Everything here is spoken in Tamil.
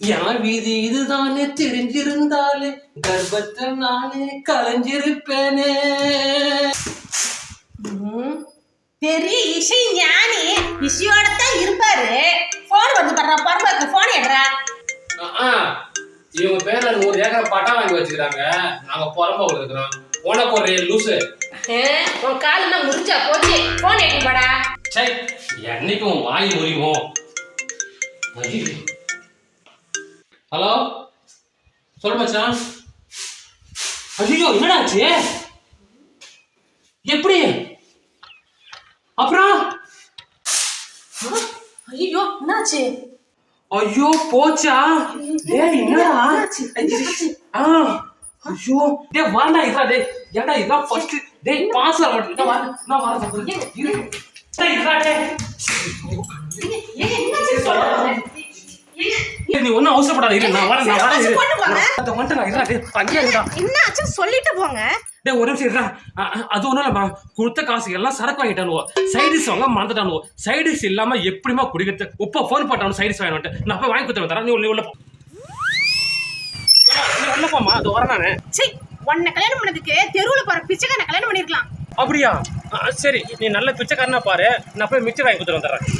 என் வீதி இதுதானே தெரிஞ்சிருந்தாலே? கர்ப்பத்தில் நானே கலைஞ்சிருப்பேனே. பெரிய இசை ஞானி இசையோட தான் இருப்பாரு. போன் வந்து தர்றா பரவாக்கு போன் எடுறா. ஆ, இவங்க பேர்ல நூறு ஏக்கர் பட்டா வாங்கி வச்சுக்கிறாங்க. நாங்க புறம்ப இருக்கிறோம். உனக்கு ஒரு லூசு. உன் காலெல்லாம் முறிஞ்சா போச்சு. போன் எடுத்து போடா. சை என்னைக்கும் வாய் முறிவோம் ஹலோ? சொல் மச்சான். ஐயோ என்னடா ஆச்சு? எப்படி? அப்புறம்? ஐயோ என்னாச்சு ஐயோ போச்சா? டேய் என்னடா? ஆ ஐயோ டேய் வாடா இதா டேய் ஏன்டா இதான் ஃபர்ஸ்ட் டேய் பாஸ் ஆக மாட்டேன் நான் வர சொல்றேன் இரு. டேய் இதா டேய். நீ ஒன்றும் அவசரப்படாத இரு நான் வரேன் நான் வரேன் இரு. அந்த வந்துட்டு நான் டேய் அங்கேயே இருடா என்னாச்சு சொல்லிட்டு போங்க. டேய் ஒரு நிமிஷம் அ, அது ஒன்றும் இல்லைம்மா. கொடுத்த காசு எல்லாம் சரக்கு வாங்கிட்டானுவோ. சைடிஸ் வாங்க மறந்துட்டானுவோ. சைடிஸ் இல்லாம எப்படிமா குடிக்கிறது? உப்ப ஃபோன் போட்டானு சைடிஸ் வாங்கிட்டு நான் போய் வாங்கி கொடுத்து தரேன். நீ உள்ள உள்ள போ. உள்ள போம்மா. அது வரேன் நானு. சீ உன்னை கல்யாணம் பண்ணதுக்கு தெருவுல போற பிச்சைக்காரனை கல்யாணம் பண்ணிருக்கலாம். அப்படியா? சரி நீ நல்ல பிச்சைக்காரனா பாரு. நான் போய் மிச்சர் வாங்கி கொடுத்துட்டு வந்துடுறேன்